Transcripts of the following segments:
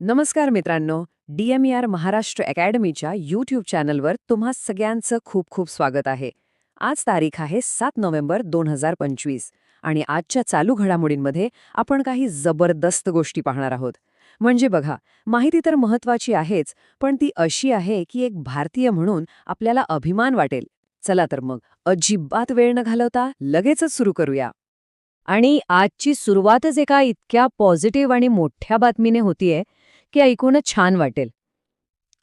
नमस्कार मित्रांनो D M R Maharashtra अकॅडमीच्या यूट्यूब चॅनलवर तुम्हा सगळ्यांचं खूप खूप स्वागत आहे. आज तारीख आहे सात नोव्हेंबर दोन हजार पंचवीस आणि आजच्या चालू घडामोडींमध्ये आपण काही जबरदस्त गोष्टी पाहणार आहोत. म्हणजे बघा माहिती तर महत्वाची आहेच पण ती अशी आहे की एक भारतीय म्हणून आपल्याला अभिमान वाटेल. चला तर मग अजिबात वेळ न घालवता लगेचच सुरू करूया. आणि आजची सुरुवातच एका इतक्या पॉझिटिव्ह आणि मोठ्या बातमीने होतीये की ऐकूनच छान वाटेल.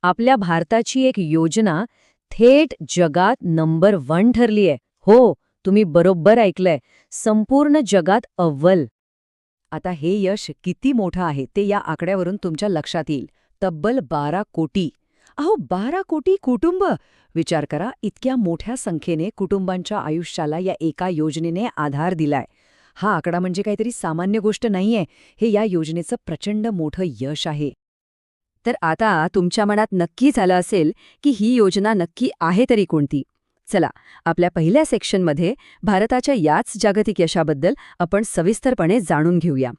आपल्या भारताची एक योजना थेट जगात नंबर वन ठरलीय हो तुम्ही बरोबर ऐकलंय. संपूर्ण जगात अव्वल. आता हे यश किती मोठं आहे ते या आकड्यावरून तुमच्या लक्षात येईल. तब्बल बारा कोटी. अहो बारा कोटी कुटुंब. विचार करा इतक्या मोठ्या संख्येने कुटुंबांच्या आयुष्याला या एका योजनेने आधार दिलाय. हा आकडा म्हणजे काहीतरी सामान्य गोष्ट नाहीये. हे या योजनेचं प्रचंड मोठं यश आहे. तर आता तुमच्या मनात नक्की झालं असेल की ही योजना नक्की आहे तरी कोणती? चला आपल्या पहिल्या सेक्शनमध्ये भारताच्या याच जागतिक यशाबद्दल आपण सविस्तरपणे जाणून घेऊया.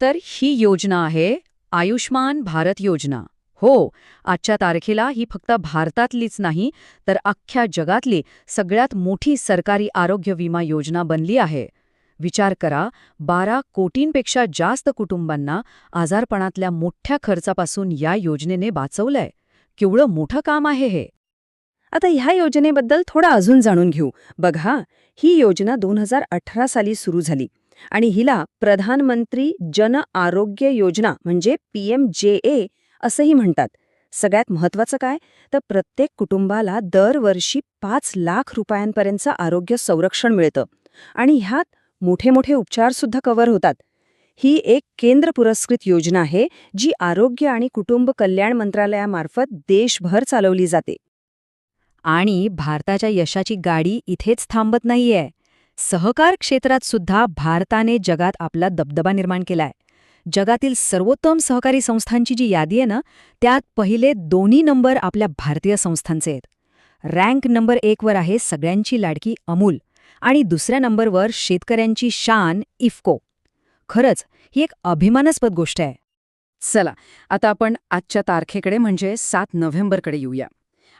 तर ही योजना आहे आयुष्मान भारत योजना. हो आजच्या तारखेला ही फक्त भारतातलीच नाही तर अख्ख्या जगातली सगळ्यात मोठी सरकारी आरोग्य विमा योजना बनली आहे. विचार करा बारा कोटींपेक्षा जास्त कुटुंबांना आजारपणातल्या मोठ्या खर्चापासून या योजनेने वाचवलंय. केवढं मोठं काम आहे हे? आता ह्या योजनेबद्दल थोडं अजून जाणून घेऊ. बघा ही योजना दोन हजार अठरा साली सुरू झाली आणि हिला प्रधानमंत्री जन आरोग्य योजना म्हणजे पीएम जे ए असंही म्हणतात. सगळ्यात महत्वाचं काय? तर प्रत्येक कुटुंबाला दरवर्षी पाच लाख रुपयांपर्यंतचं आरोग्य संरक्षण मिळतं आणि ह्यात मोठे मोठे उपचारसुद्धा कव्हर होतात. ही एक केंद्र पुरस्कृत योजना आहे जी आरोग्य आणि कुटुंब कल्याण मंत्रालयामार्फत देशभर चालवली जाते. आणि भारताच्या यशाची गाडी इथेच थांबत नाहीये. सहकार क्षेत्रात सुद्धा भारताने जगात आपला दबदबा निर्माण केलाय. जगातील सर्वोत्तम सहकारी संस्थांची जी यादी आहे ना त्यात पहिले दोन्ही नंबर आपल्या भारतीय संस्थांचे आहेत. रँक नंबर एकवर आहे सगळ्यांची लाडकी अमूल. आणि दुसऱ्या नंबरवर शेतकऱ्यांची शान इफको. खरंच ही एक अभिमानास्पद गोष्ट आहे. चला आता आपण आजच्या तारखेकडे म्हणजे सात नोव्हेंबरकडे येऊया.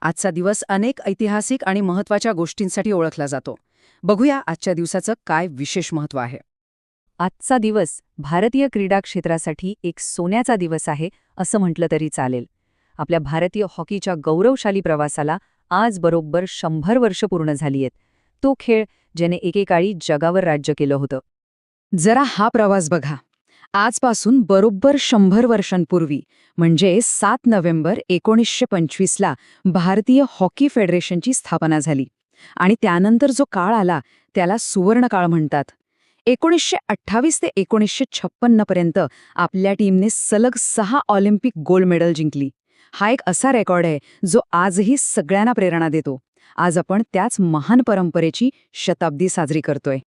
आजचा दिवस अनेक ऐतिहासिक आणि महत्त्वाच्या गोष्टींसाठी ओळखला जातो. बघूया आजच्या दिवसाचं काय विशेष महत्त्व आहे. आजचा दिवस भारतीय क्रीडा क्षेत्रासाठी एक सोन्याचा दिवस आहे असं म्हटलं तरी चालेल. आपल्या भारतीय हॉकीच्या गौरवशाली प्रवासाला आज बरोबर शंभर वर्ष पूर्ण झाली आहेत. तो खेळ ज्याने एकेकाळी जगावर राज्य केलं होतं. जरा हा प्रवास बघा. आजपासून बरोबर शंभर वर्षांपूर्वी म्हणजे सात नोव्हेंबर एकोणीसशे पंचवीसला भारतीय हॉकी फेडरेशनची स्थापना झाली. आणि त्यानंतर जो काळ आला त्याला सुवर्णकाळ म्हणतात. एकोणीसशे अठ्ठावीस ते एकोणीसशे छप्पन्नपर्यंत आपल्या टीमने सलग सहा ऑलिम्पिक गोल्ड मेडल जिंकली. हा एक असा रेकॉर्ड आहे जो आजही सगळ्यांना प्रेरणा देतो. आज आपण त्याच महान परंपरेची शताब्दी साजरी करतोय.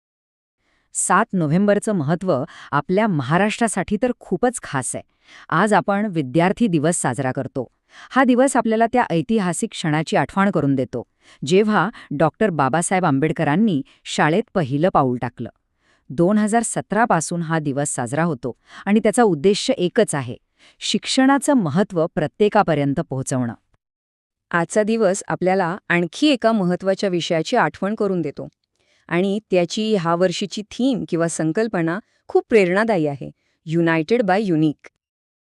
सात नोव्हेंबरचं महत्त्व आपल्या महाराष्ट्रासाठी तर खूपच खास आहे. आज आपण विद्यार्थी दिवस साजरा करतो. हा दिवस आपल्याला त्या ऐतिहासिक क्षणाची आठवण करून देतो. जेव्हा डॉक्टर बाबासाहेब आंबेडकरांनी शाळेत पहिलं पाऊल टाकलं. दोन हजार सतरापासून हा दिवस साजरा होतो आणि त्याचा उद्देश एकच आहे. शिक्षणाचं महत्त्व प्रत्येकापर्यंत पोहोचवणं. आजचा दिवस आपल्याला आणखी एका महत्त्वाच्या विषयाची आठवण करून देतो. आणि त्याची ह्या वर्षीची थीम किंवा संकल्पना खूप प्रेरणादायी आहे. United bye unique.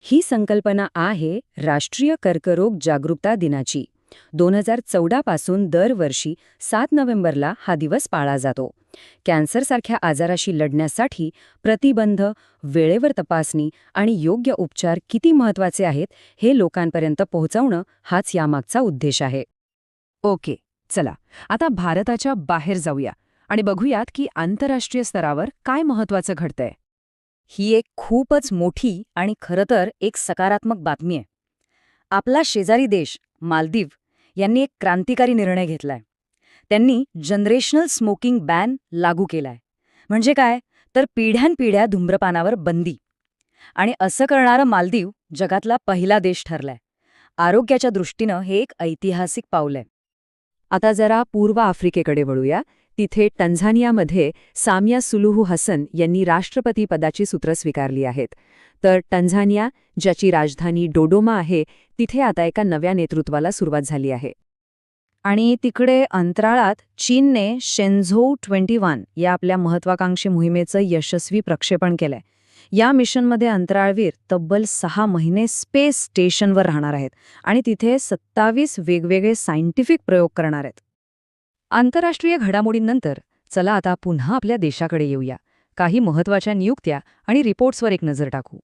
ही संकल्पना आहे राष्ट्रीय कर्करोग जागरूकता दिनाची. दोन हजार चौदापासून दरवर्षी सात नोव्हेंबरला हा दिवस पाळला जातो. कॅन्सरसारख्या आजाराशी लढण्यासाठी प्रतिबंध वेळेवर तपासणी आणि योग्य उपचार किती महत्त्वाचे आहेत हे लोकांपर्यंत पोहोचवणं हाच यामागचा उद्देश आहे. ओके चला आता भारताच्या बाहेर जाऊया आणि बघूयात की आंतरराष्ट्रीय स्तरावर काय महत्वाचं घडतंय. ही एक खूपच मोठी आणि खरं तर एक सकारात्मक बातमी आहे. आपला शेजारी देश मालदीव यांनी एक क्रांतिकारी निर्णय घेतलाय. त्यांनी जनरेशनल स्मोकिंग बॅन लागू केलाय. म्हणजे काय? तर पिढ्यानपिढ्या धूम्रपानावर बंदी. आणि असं करणारं मालदीव जगातला पहिला देश ठरलाय. आरोग्याच्या दृष्टीनं हे एक ऐतिहासिक पाऊल आहे आता जरा पूर्व आफ्रिकेकडे वळूया. तिथे टंझानियामध्ये सामिया सुलुहू हसन यांनी राष्ट्रपती पदाची सूत्र स्वीकारली आहेत. तर टंझानिया ज्याची राजधानी डोडोमा आहे तिथे आता एका नव्या नेतृत्वाला सुरुवात झाली आहे. आणि तिकडे अंतराळात चीनने शेन्झो ट्वेंटी वन या आपल्या महत्वाकांक्षी मोहिमेचं यशस्वी प्रक्षेपण केलंय. या मिशनमध्ये अंतराळवीर तब्बल सहा महिने स्पेस स्टेशनवर राहणार आहेत आणि तिथे सत्तावीस वेगवेगळे सायंटिफिक प्रयोग करणार आहेत. आंतरराष्ट्रीय घडामोडींनंतर चला आता पुन्हा आपल्या देशाकडे येऊया. काही महत्त्वाच्या नियुक्त्या आणि रिपोर्ट्सवर एक नजर टाकू.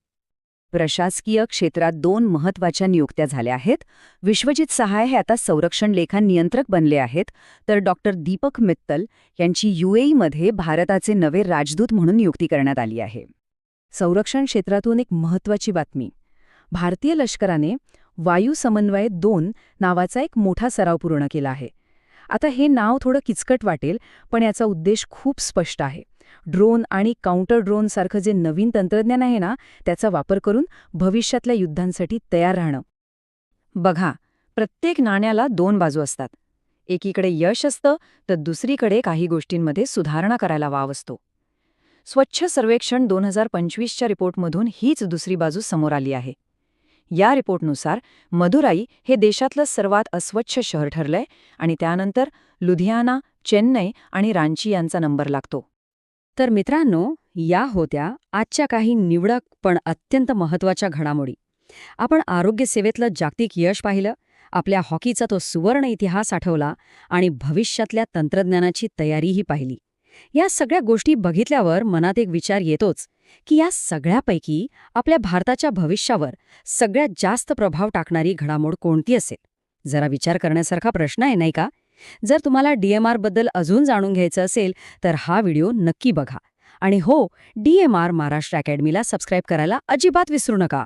प्रशासकीय क्षेत्रात दोन महत्त्वाच्या नियुक्त्या झाल्या आहेत. विश्वजित सहाय हे आता संरक्षण लेखा नियंत्रक बनले आहेत. तर डॉक्टर दीपक मित्तल यांची युएईमध्ये भारताचे नवे राजदूत म्हणून नियुक्ती करण्यात आली आहे. संरक्षण क्षेत्रातून एक महत्वाची बातमी. भारतीय लष्कराने वायू समन्वय दोन नावाचा एक मोठा सराव पूर्ण केला आहे. आता हे नाव थोडं किचकट वाटेल पण याचा उद्देश खूप स्पष्ट आहे. ड्रोन आणि काउंटर ड्रोनसारखं जे नवीन तंत्रज्ञान आहे ना त्याचा वापर करून भविष्यातल्या युद्धांसाठी तयार राहणं. बघा प्रत्येक नाण्याला दोन बाजू असतात. एकीकडे यश असतं तर दुसरीकडे काही गोष्टींमध्ये सुधारणा करायला वाव असतो. स्वच्छ सर्वेक्षण दोन हजार पंचवीसच्या रिपोर्टमधून हीच दुसरी बाजू समोर आली आहे. या रिपोर्टनुसार मदुराई हे देशातलं सर्वात अस्वच्छ शहर ठरलंय आणि त्यानंतर लुधियाना चेन्नई आणि रांची यांचा नंबर लागतो. तर मित्रांनो या होत्या आजच्या काही निवडक पण अत्यंत महत्त्वाच्या घडामोडी. आपण आरोग्यसेवेतलं जागतिक यश पाहिलं आपल्या हॉकीचा तो सुवर्ण इतिहास आठवला आणि भविष्यातल्या तंत्रज्ञानाची तयारीही पाहिली. या सगळ्या गोष्टी बघितल्यावर मनात एक विचार येतोच की या सगळ्यापैकी आपल्या भारताच्या भविष्यावर सगळ्यात जास्त प्रभाव टाकणारी घडामोड कोणती असेल? जरा विचार करण्यासारखा प्रश्न आहे नाही का? जर तुम्हाला डी एमबद्दल अजून जाणून घ्यायचं असेल तर हा व्हिडिओ नक्की बघा. आणि हो डी एम आर महाराष्ट्र अकॅडमीला सबस्क्राईब करायला अजिबात विसरू नका.